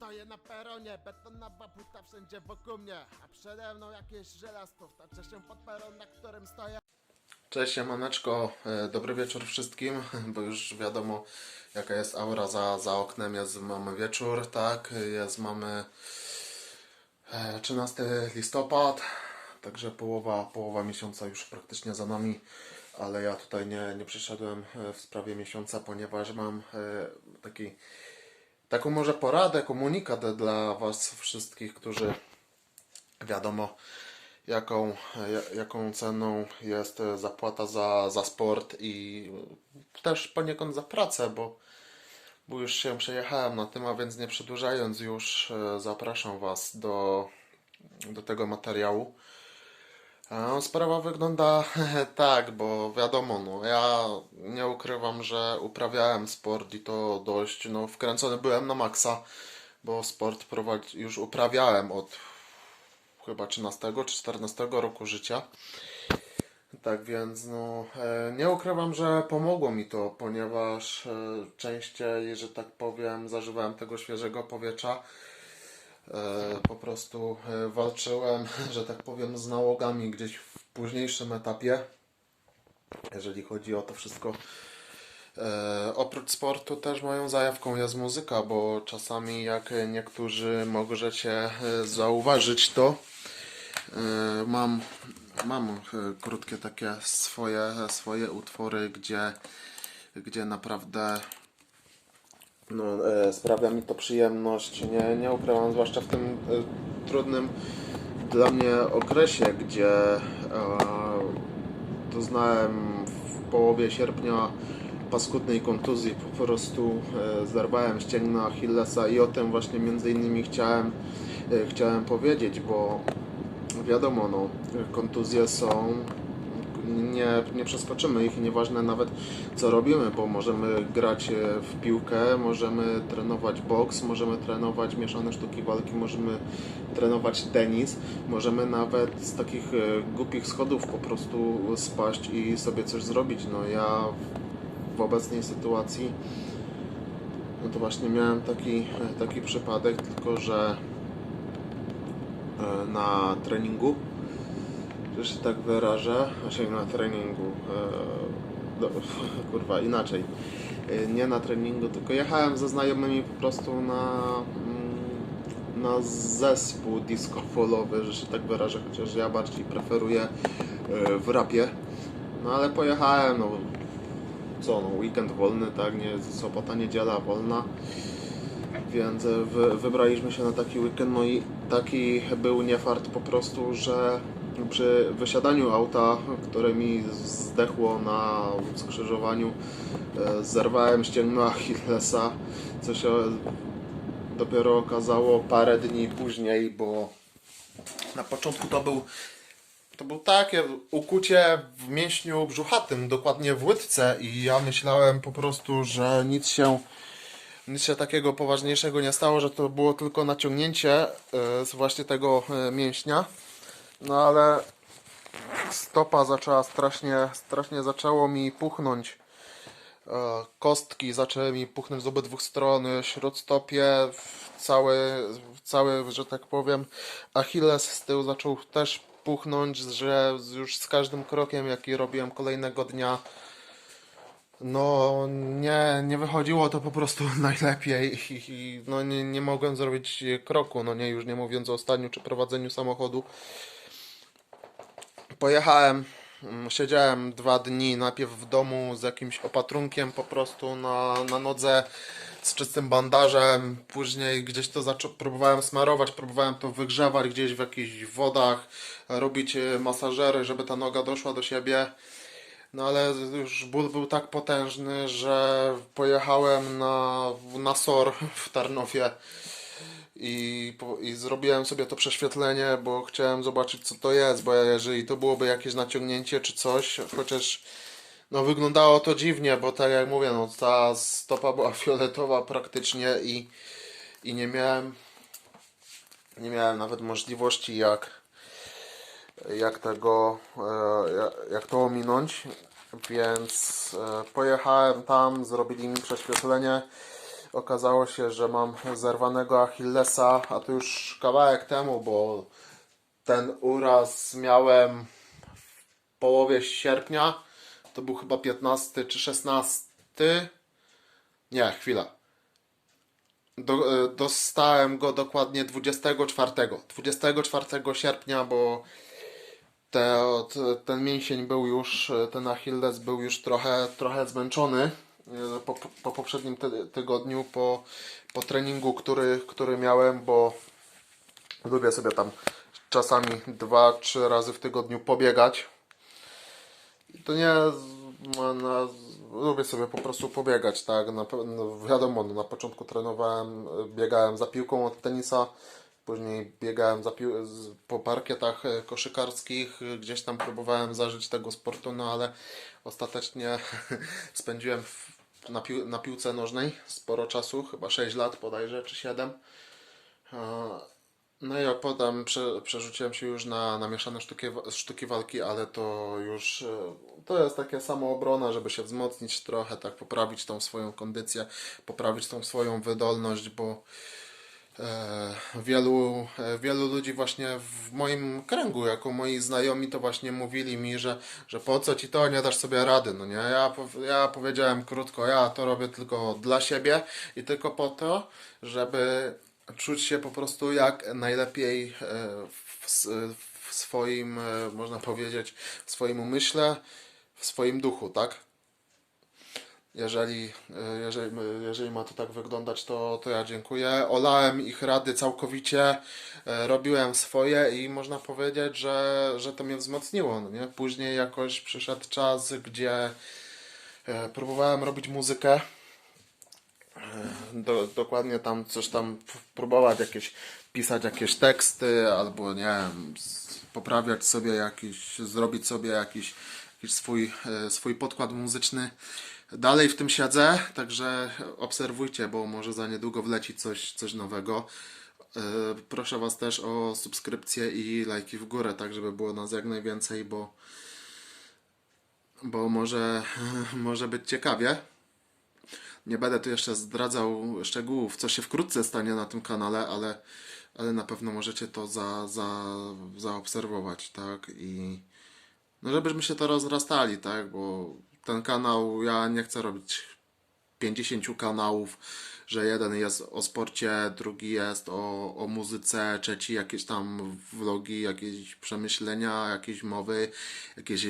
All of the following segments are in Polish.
Stoję na peronie, betonowa buta wszędzie wokół mnie A przede mną jakieś żelastwo Wtaczę się pod peron, na którym stoję. Cześć Siemaneczko, E, dobry wieczór wszystkim, bo już wiadomo jaka jest aura za, za oknem, jest mamy wieczór, tak, jest mamy e, 13 listopad, także połowa, połowa miesiąca już praktycznie za nami, ale ja tutaj nie, nie przyszedłem e, w sprawie miesiąca, ponieważ mam e, taki, taką może poradę, komunikat dla Was wszystkich, którzy wiadomo jaką, ja- jaką ceną jest e, zapłata za, za sport i też poniekąd za pracę, bo, bo już się przejechałem na tym, a więc nie przedłużając już e, zapraszam Was do, do tego materiału. Sprawa wygląda tak, bo wiadomo, no, ja nie ukrywam, że uprawiałem sport i to dość, no, wkręcony byłem na maksa, bo sport prowadzi, już uprawiałem od chyba 13 czy 14 roku życia. Tak więc, no, e, nie ukrywam, że pomogło mi to, ponieważ e, częściej, że tak powiem, zażywałem tego świeżego powietrza. E, po prostu e, walczyłem, że tak powiem, z nałogami gdzieś w późniejszym etapie, jeżeli chodzi o to wszystko. E, oprócz sportu też moją zajawką jest muzyka, bo czasami jak niektórzy możecie zauważyć to, mam, mam krótkie takie swoje, swoje utwory, gdzie, gdzie naprawdę no, e, sprawia mi to przyjemność. Nie, nie ukrywam, zwłaszcza w tym e, trudnym dla mnie okresie, gdzie e, doznałem w połowie sierpnia paskudnej kontuzji. Po prostu e, zerwałem ścięgno Achillesa i o tym właśnie między innymi chciałem, e, chciałem powiedzieć, bo wiadomo, no, kontuzje są nie, nie przeskoczymy ich nieważne nawet co robimy, bo możemy grać e, w piłkę, możemy trenować boks, możemy trenować mieszane sztuki walki, możemy trenować tenis, możemy nawet z takich e, głupich schodów po prostu spaść i sobie coś zrobić. No ja w obecnej sytuacji no to właśnie miałem taki, taki przypadek, tylko że e, na treningu że się tak wyrażę, znaczy na treningu, e, no, kurwa, inaczej, E, nie na treningu, tylko jechałem ze znajomymi po prostu na, mm, na zespół disco polowy, że się tak wyrażę, chociaż ja bardziej preferuję e, w rapie, no ale pojechałem, no co, no weekend wolny, tak, nie, sobota, niedziela wolna, więc wy, wybraliśmy się na taki weekend, no i taki był niefart po prostu, że przy wysiadaniu auta, które mi zdechło na skrzyżowaniu, e, zerwałem ścięgno Achillesa, co się dopiero okazało parę dni później, bo na początku to był to był takie ukucie w mięśniu brzuchatym, dokładnie w łydce i ja myślałem po prostu, że nic się nic się takiego poważniejszego nie stało, że to było tylko naciągnięcie e, z właśnie tego e, mięśnia. No ale stopa zaczęła strasznie, strasznie zaczęło mi puchnąć. E, Kostki zaczęły mi puchnąć z obydwu stron, śródstopie, cały, cały, że tak powiem, Achilles z tyłu zaczął też puchnąć, że już z każdym krokiem, jaki robiłem kolejnego dnia, no nie, nie wychodziło to po prostu najlepiej i, i no nie, nie mogłem zrobić kroku, no nie, już nie mówiąc o staniu czy prowadzeniu samochodu. Pojechałem, mm, siedziałem dwa dni najpierw w domu z jakimś opatrunkiem po prostu na, na nodze z czystym bandażem, później gdzieś to próbowałem smarować, próbowałem to wygrzewać gdzieś w jakichś wodach, robić e, masażery, żeby ta noga doszła do siebie. No ale już ból był tak potężny, że pojechałem na, na SOR w Tarnowie i, i zrobiłem sobie to prześwietlenie, bo chciałem zobaczyć co to jest, bo jeżeli to byłoby jakieś naciągnięcie czy coś, chociaż no wyglądało to dziwnie, bo tak jak mówię, no ta stopa była fioletowa praktycznie i, i nie miałem nie miałem nawet możliwości jak jak tego, e, jak- jak to ominąć, więc e, pojechałem tam, zrobili mi prześwietlenie, okazało się, że mam zerwanego Achillesa, a to już kawałek temu, bo ten uraz miałem w połowie sierpnia. To był chyba 15 czy 16. Nie, chwila. Do, e, dostałem go dokładnie 24. 24 sierpnia, bo te, te, ten mięsień był już, e, ten Achilles był już trochę, trochę zmęczony po, po poprzednim ty, tygodniu, po, po treningu, który, który miałem, bo lubię sobie tam czasami dwa, trzy razy w tygodniu pobiegać. I to nie lubię sobie po prostu pobiegać, tak? Na, no, wiadomo, no, na początku trenowałem, e, biegałem za piłką od tenisa, później biegałem za pił- po parkietach e, koszykarskich, gdzieś tam próbowałem zażyć tego sportu, no ale ostatecznie spędziłem w, na, pił- na piłce nożnej sporo czasu, chyba 6 lat bodajże, czy 7. No i potem prze, przerzuciłem się już na, na mieszane sztuki, sztuki walki, ale to już e, to jest takie samoobrona, żeby się wzmocnić trochę, tak poprawić tą swoją kondycję, poprawić tą swoją wydolność, bo e, wielu, e, wielu ludzi właśnie w moim kręgu, jako moi znajomi, to właśnie mówili mi, że, że po co ci to, nie dasz sobie rady, no nie? Ja, ja powiedziałem krótko, ja to robię tylko dla siebie i tylko po to, żeby czuć się po prostu jak najlepiej e, w, w swoim, e, można powiedzieć, w swoim umyśle, w swoim duchu, tak? Jeżeli, e, jeżeli, jeżeli ma to tak wyglądać, to, to ja dziękuję. Olałem ich rady całkowicie, e, robiłem swoje i można powiedzieć, że, że to mnie wzmocniło. No nie? Później jakoś przyszedł czas, gdzie e, próbowałem robić muzykę. E, Do, dokładnie tam coś tam próbować jakieś, pisać jakieś teksty albo nie wiem, poprawiać sobie jakiś, zrobić sobie jakiś, jakiś swój, e, swój podkład muzyczny. Dalej w tym siedzę, także obserwujcie, bo może za niedługo wleci coś, coś nowego. E, Proszę Was też o subskrypcję i lajki w górę, tak żeby było nas jak najwięcej, bo, bo może, może być ciekawie. Nie będę tu jeszcze zdradzał szczegółów, co się wkrótce stanie na tym kanale, ale, ale na pewno możecie to za, za, zaobserwować, tak? I no żebyśmy się to rozrastali, tak? Bo ten kanał, ja nie chcę robić 50 kanałów, że jeden jest o sporcie, drugi jest o, o muzyce, trzeci jakieś tam vlogi, jakieś przemyślenia, jakieś mowy, jakieś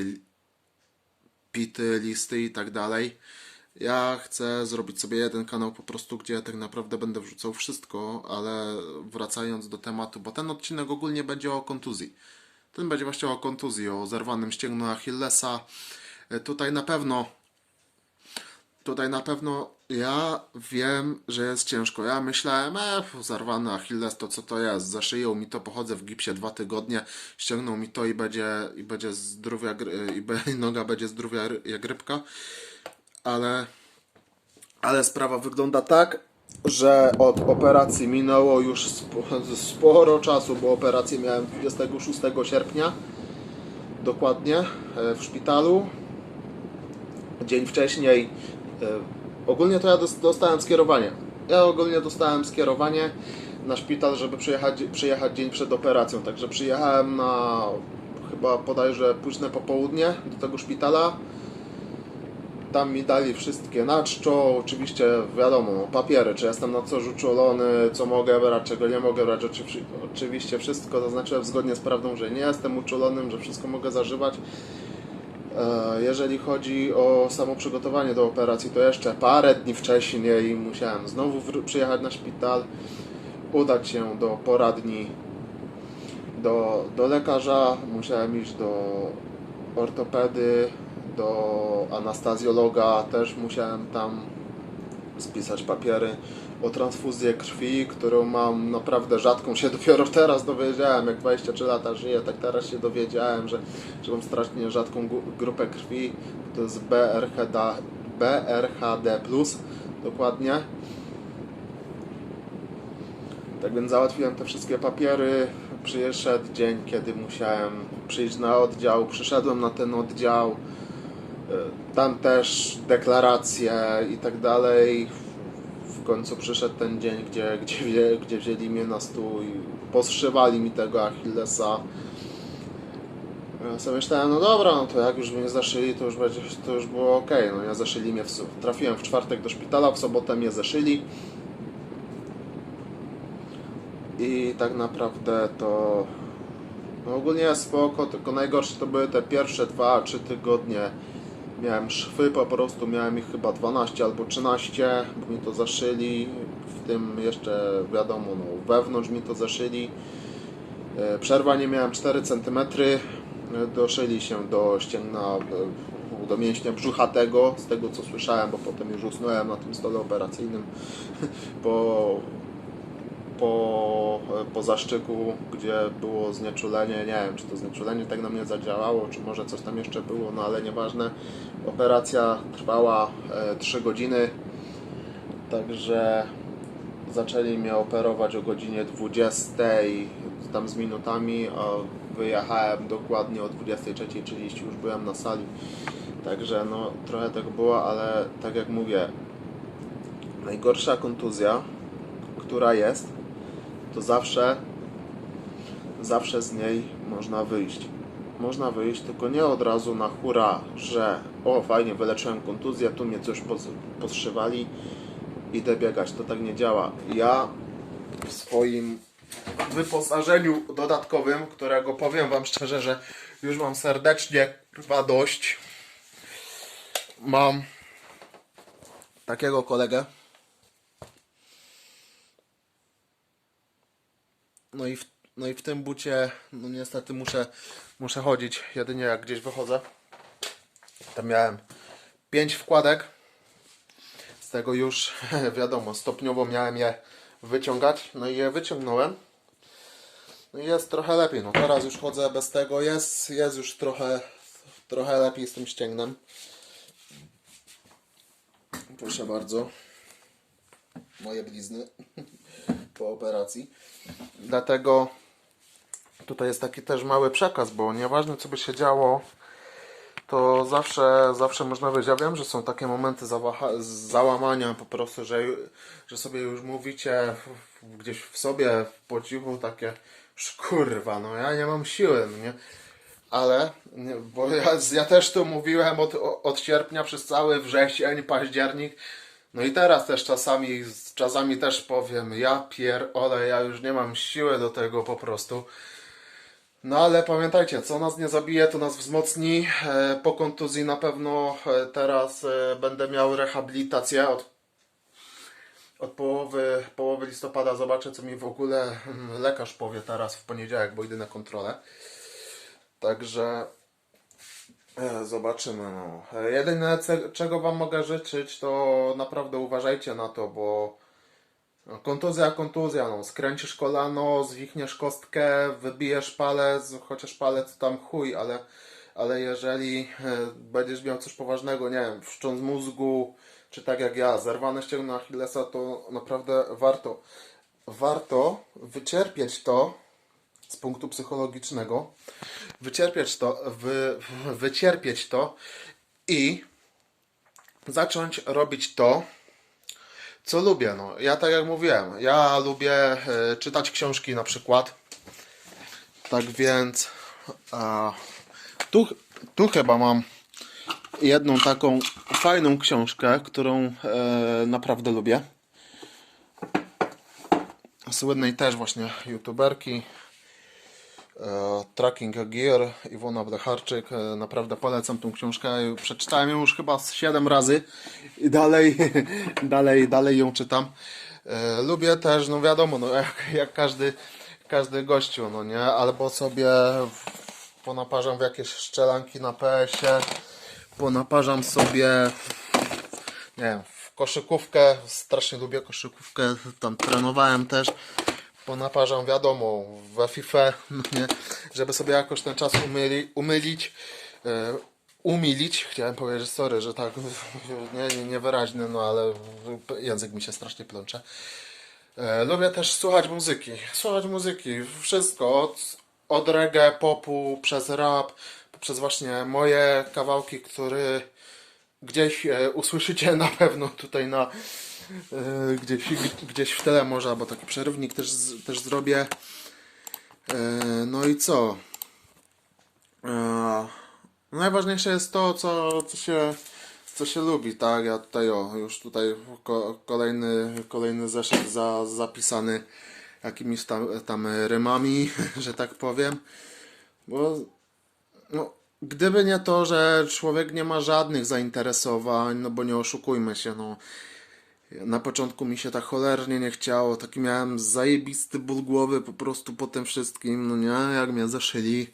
pity, listy i tak dalej. Ja chcę zrobić sobie jeden kanał po prostu, gdzie tak naprawdę będę wrzucał wszystko, ale wracając do tematu, bo ten odcinek ogólnie będzie o kontuzji. Ten będzie właśnie o kontuzji, o zerwanym ścięgnu Achillesa. E, Tutaj na pewno Tutaj na pewno ja wiem, że jest ciężko. Ja myślałem, e, zarwany Achilles to co to jest? Zaszyją mi to, pochodzę w gipsie dwa tygodnie, ściągną mi to i będzie, i będzie zdrówia, jak ry- i, be, i noga będzie zdrówia ry- jak rybka. Ale, ale sprawa wygląda tak, że od operacji minęło już spo, sporo czasu, bo operację miałem 26 sierpnia dokładnie e, w szpitalu dzień wcześniej. e, Ogólnie to ja dos- dostałem skierowanie. Ja ogólnie dostałem skierowanie na szpital, żeby przyjechać, przyjechać dzień przed operacją. Także przyjechałem na chyba bodajże późne popołudnie do tego szpitala. Tam mi dali wszystkie na czczo, oczywiście wiadomo, no, papiery, czy jestem na coś uczulony, co mogę brać, czego nie mogę brać. Oczy- Oczywiście wszystko zaznaczyłem zgodnie z prawdą, że nie jestem uczulonym, że wszystko mogę zażywać. E, Jeżeli chodzi o samo przygotowanie do operacji, to jeszcze parę dni wcześniej musiałem znowu przyjechać na szpital, udać się do poradni, do, do lekarza, musiałem iść do ortopedy, do anastazjologa, też musiałem tam spisać papiery o transfuzję krwi, którą mam naprawdę rzadką, się dopiero teraz dowiedziałem, jak 23 lata żyję, tak teraz się dowiedziałem, że, że mam strasznie rzadką grupę krwi, to jest BRHD, BRHD+, dokładnie. Tak więc załatwiłem te wszystkie papiery, przyszedł dzień, kiedy musiałem przyjść na oddział, przyszedłem na ten oddział, y, tam też deklaracje i tak dalej. W końcu przyszedł ten dzień, gdzie, gdzie, gdzie wzięli mnie na stół i poszywali mi tego Achillesa. Ja sobie myślałem, no dobra, no to jak już mnie zaszyli, to już, będzie, to już było ok. No ja zaszyli mnie, w, trafiłem w czwartek do szpitala, w sobotę mnie zaszyli. I tak naprawdę to no ogólnie spoko, tylko najgorsze to były te pierwsze 2-3 tygodnie. Miałem szwy po prostu, miałem ich chyba 12 albo 13, bo mi to zaszyli. W tym jeszcze wiadomo, no, wewnątrz mi to zaszyli. E, Przerwa nie miałem 4 cm. Doszyli się do ścięgna, e, do mięśnia brzuchatego, z tego co słyszałem, bo potem już usnąłem na tym stole operacyjnym po, po, po zaszczyku, gdzie było znieczulenie. Nie wiem, czy to znieczulenie tak na mnie zadziałało, czy może coś tam jeszcze było, no ale nieważne. Operacja trwała e, 3 godziny, także zaczęli mnie operować o godzinie 20 tam z minutami, a wyjechałem dokładnie o 23.30 już byłem na sali. Także no trochę tego było, ale tak jak mówię, najgorsza kontuzja, która jest, to zawsze zawsze z niej można wyjść. Można wyjść, tylko nie od razu na hura, że o fajnie, wyleczyłem kontuzję, tu mnie coś podszywali, idę biegać. To tak nie działa. Ja w swoim wyposażeniu dodatkowym, którego powiem Wam szczerze, że już mam serdecznie chyba dość, mam takiego kolegę. No i w, no i w tym bucie, no niestety muszę, muszę chodzić jedynie jak gdzieś wychodzę. Tam miałem 5 wkładek. Z tego już wiadomo, stopniowo miałem je wyciągać. No i je wyciągnąłem. No i jest trochę lepiej. No teraz już chodzę bez tego. Jest, jest już trochę, trochę lepiej z tym ścięgnem. Proszę bardzo. Moje blizny po operacji. Dlatego tutaj jest taki też mały przekaz, bo nieważne co by się działo, to zawsze, zawsze można być. Ja wiem, że są takie momenty załamania po prostu, że, że sobie już mówicie gdzieś w sobie po cichu takie kurwa, no ja nie mam siły, no nie? Ale, bo ja, ja też to mówiłem od, od sierpnia przez cały wrzesień, październik. No i teraz też czasami, czasami też powiem, ja pierdolę, ja już nie mam siły do tego po prostu. No ale pamiętajcie, co nas nie zabije, to nas wzmocni. E, Po kontuzji na pewno e, teraz e, będę miał rehabilitację od, od połowy, połowy listopada. Zobaczę, co mi w ogóle mm, lekarz powie teraz w poniedziałek, bo idę na kontrolę. Także zobaczymy. No. E, Jedyne, czego Wam mogę życzyć, to naprawdę uważajcie na to, bo no, Kontuzja, kontuzja, no. Skręcisz kolano, zwichniesz kostkę, wybijesz palec, chociaż palec tam chuj, ale, ale jeżeli e, będziesz miał coś poważnego, nie wiem, wszcząc mózgu, czy tak jak ja, zerwane ścięgno Achillesa, to naprawdę warto, warto wycierpieć to z punktu psychologicznego, wycierpieć to, wy, wycierpieć to i zacząć robić to, co lubię, no. Ja tak jak mówiłem, ja lubię e, czytać książki na przykład. Tak więc a, tu, tu chyba mam jedną taką fajną książkę, którą e, naprawdę lubię. Słynnej też właśnie youtuberki. E, Tracking Gear, Iwona Blecharczyk. E, Naprawdę polecam tą książkę. Przeczytałem ją już chyba z 7 razy i dalej, dalej, dalej ją czytam. E, Lubię też, no wiadomo, no jak, jak każdy, każdy gościu, no nie? Albo sobie ponaparzam w jakieś szczelanki na PS-ie, ponaparzam sobie nie wiem, w koszykówkę, strasznie lubię koszykówkę, tam trenowałem też, ponaparzam wiadomo, we FIFA, żeby sobie jakoś ten czas umyli, umylić, e, umilić, chciałem powiedzieć, sorry, że tak nie, nie, niewyraźny, no ale język mi się strasznie plącze. E, Lubię też słuchać muzyki. Słuchać muzyki. Wszystko. Od, od reggae, popu, przez rap, przez właśnie moje kawałki, które gdzieś e, usłyszycie na pewno tutaj na, gdzieś, gdzieś w tle może, albo taki przerywnik też, też zrobię. E, No i co? E, Najważniejsze jest to, co, co, się, co się lubi, tak? Ja tutaj, o, już tutaj ko, kolejny, kolejny zeszyt za, zapisany jakimiś tam, tam rymami, że tak powiem. Bo no, gdyby nie to, że człowiek nie ma żadnych zainteresowań, no bo nie oszukujmy się, no. Na początku mi się tak cholernie nie chciało, taki miałem zajebisty ból głowy po prostu po tym wszystkim, no nie, jak mnie zaszyli.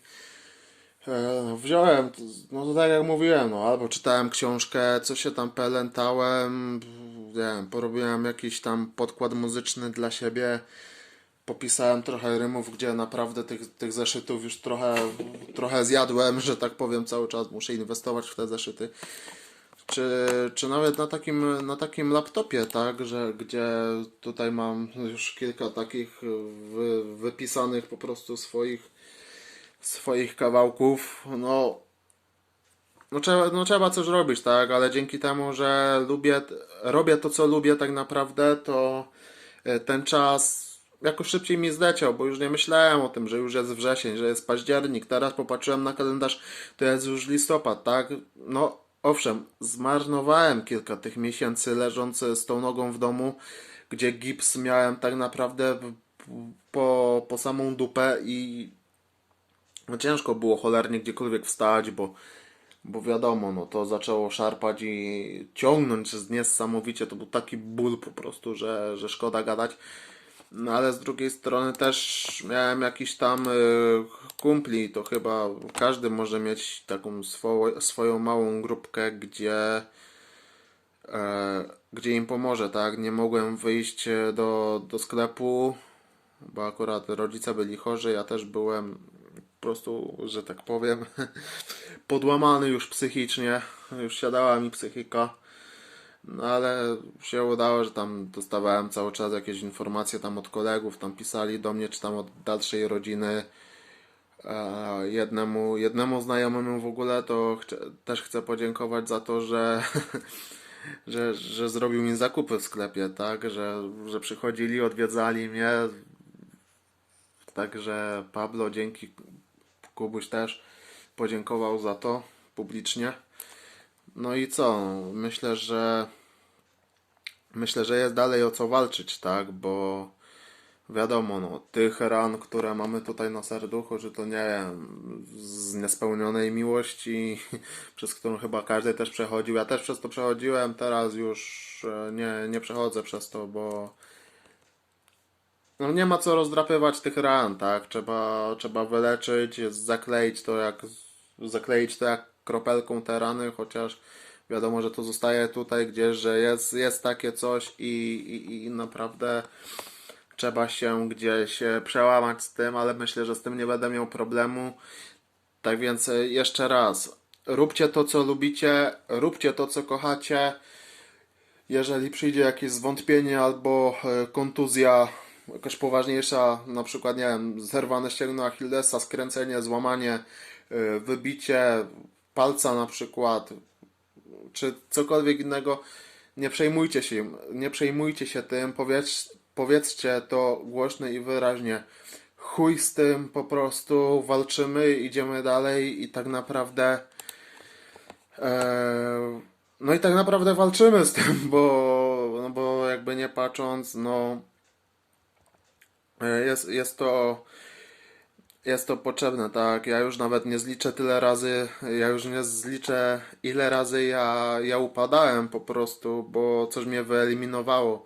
E, wziąłem, no to tak jak mówiłem, no albo czytałem książkę, co się tam pelętałem, nie wiem, porobiłem jakiś tam podkład muzyczny dla siebie, popisałem trochę rymów, gdzie naprawdę tych, tych zeszytów już trochę, trochę zjadłem, że tak powiem, cały czas muszę inwestować w te zeszyty. Czy, czy nawet na takim, na takim laptopie, tak, że gdzie tutaj mam już kilka takich wy, wypisanych po prostu swoich, swoich kawałków, no, no trzeba, no trzeba coś robić, tak, ale dzięki temu, że lubię, robię to, co lubię tak naprawdę, to e, ten czas jakoś szybciej mi zleciał, bo już nie myślałem o tym, że już jest wrzesień, że jest październik. Teraz popatrzyłem na kalendarz, to jest już listopad, tak? No, owszem, zmarnowałem kilka tych miesięcy leżąc z tą nogą w domu, gdzie gips miałem tak naprawdę po, po samą dupę i no ciężko było cholernie gdziekolwiek wstać, bo, bo wiadomo, no to zaczęło szarpać i ciągnąć z niesamowicie. To był taki ból po prostu, że, że szkoda gadać. No ale z drugiej strony też miałem jakiś tam y, kumpli, to chyba każdy może mieć taką swo, swoją małą grupkę, gdzie, e, gdzie im pomoże, tak? Nie mogłem wyjść e, do, do sklepu, bo akurat rodzice byli chorzy, ja też byłem po prostu, że tak powiem, podłamany już psychicznie, już siadała mi psychika. No ale się udało, że tam dostawałem cały czas jakieś informacje tam od kolegów, tam pisali do mnie, czy tam od dalszej rodziny. E, jednemu, jednemu znajomemu w ogóle to też chcę podziękować za to, że, że, że zrobił mi zakupy w sklepie, tak, że, że przychodzili, odwiedzali mnie. Także Pablo, dzięki, Kubuś też podziękował za to publicznie. No i co? Myślę, że myślę, że jest dalej o co walczyć, tak? Bo wiadomo, no, tych ran, które mamy tutaj na serduchu, że to nie z niespełnionej miłości, przez którą chyba każdy też przechodził. Ja też przez to przechodziłem, teraz już e, nie, nie przechodzę przez to, bo no nie ma co rozdrapywać tych ran, tak? Trzeba, trzeba wyleczyć, zakleić to jak zakleić to jak kropelką te rany, chociaż wiadomo, że to zostaje tutaj gdzieś, że jest, jest takie coś i, i, i naprawdę trzeba się gdzieś e, przełamać z tym, ale myślę, że z tym nie będę miał problemu. Tak więc e, jeszcze raz, róbcie to, co lubicie, róbcie to, co kochacie. Jeżeli przyjdzie jakieś zwątpienie albo e, kontuzja jakaś poważniejsza, na przykład, nie wiem, zerwane ścięgno Achillesa, skręcenie, złamanie, wybicie palca na przykład, czy cokolwiek innego, nie przejmujcie się, nie przejmujcie się tym, powiedz, powiedzcie to głośno i wyraźnie. Chuj z tym, po prostu walczymy, idziemy dalej i tak naprawdę e, no i tak naprawdę walczymy z tym, bo, no bo jakby nie patrząc, no E, Jest, jest to jest to potrzebne, tak? Ja już nawet nie zliczę tyle razy, ja już nie zliczę ile razy ja, ja upadałem po prostu, bo coś mnie wyeliminowało.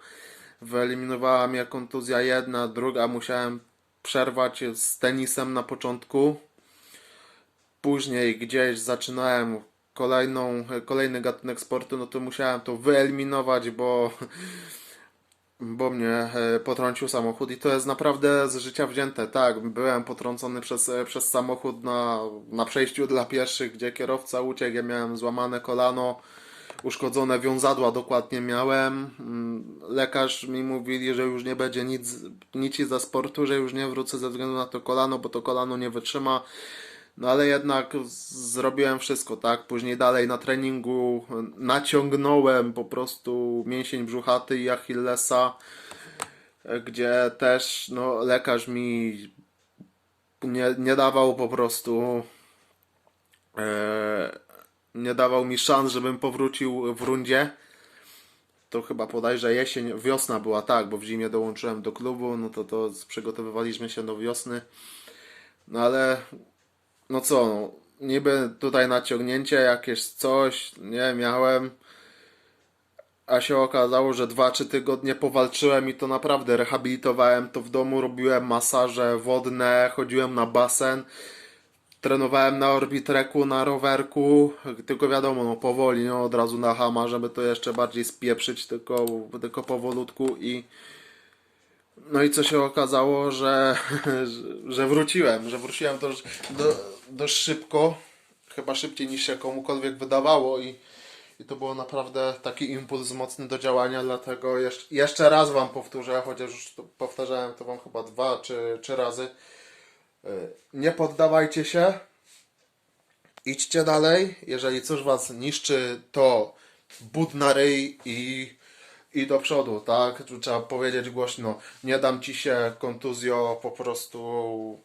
Wyeliminowała mnie kontuzja jedna, druga, musiałem przerwać z tenisem na początku. Później gdzieś zaczynałem kolejną, kolejny gatunek sportu, no to musiałem to wyeliminować, bo bo mnie e, potrącił samochód i to jest naprawdę z życia wzięte. Tak, byłem potrącony przez, e, przez samochód na, na przejściu dla pieszych, gdzie kierowca uciekł, ja miałem złamane kolano, uszkodzone wiązadła dokładnie miałem. Mm, Lekarz mi mówili, że już nie będzie nic, nic za sportu, że już nie wrócę ze względu na to kolano, bo to kolano nie wytrzyma. No ale jednak zrobiłem wszystko, tak? Później dalej na treningu naciągnąłem po prostu mięsień brzuchaty i Achillesa, e, gdzie też no, lekarz mi nie, nie dawał po prostu e, nie dawał mi szans, żebym powrócił w rundzie. To chyba bodajże jesień, wiosna była tak, bo w zimie dołączyłem do klubu, no to to przygotowywaliśmy się do wiosny. No ale no co, no, niby tutaj naciągnięcie jakieś coś, nie miałem. A się okazało, że 2-3 tygodnie powalczyłem i to naprawdę rehabilitowałem to w domu, robiłem masaże wodne, chodziłem na basen, trenowałem na orbitreku, na rowerku, tylko wiadomo, no powoli, no od razu na hama, żeby to jeszcze bardziej spieprzyć, tylko, tylko powolutku i no i co się okazało, że, że, wróciłem, że wróciłem dość, do, dość szybko, chyba szybciej niż się komukolwiek wydawało i, i to było naprawdę taki impuls mocny do działania, dlatego jeszcze, jeszcze raz Wam powtórzę, chociaż już to powtarzałem to Wam chyba dwa czy trzy razy. Y, Nie poddawajcie się, idźcie dalej, jeżeli coś Was niszczy, to but na ryj i, i do przodu, tak? Tu trzeba powiedzieć głośno, nie dam Ci się kontuzjo, po prostu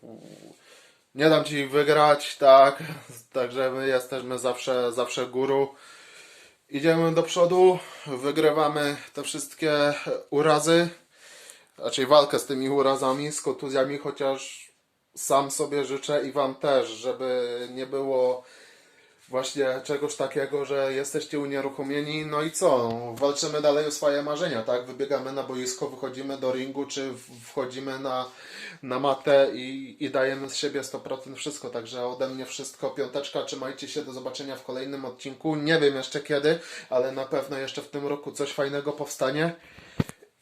nie dam Ci wygrać, tak? Także my jesteśmy zawsze, zawsze guru. Idziemy do przodu, wygrywamy te wszystkie urazy, raczej walkę z tymi urazami, z kontuzjami, chociaż sam sobie życzę i Wam też, żeby nie było właśnie czegoś takiego, że jesteście unieruchomieni, no i co? Walczymy dalej o swoje marzenia, tak? Wybiegamy na boisko, wychodzimy do ringu, czy wchodzimy na, na matę i, i dajemy z siebie 100% wszystko, także ode mnie wszystko, piąteczka, trzymajcie się, do zobaczenia w kolejnym odcinku, nie wiem jeszcze kiedy, ale na pewno jeszcze w tym roku coś fajnego powstanie.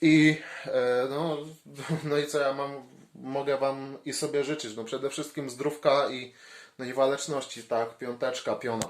I e, no, no i co ja mam, mogę Wam i sobie życzyć, no przede wszystkim zdrówka i, no i waleczności, tak, piąteczka, piona.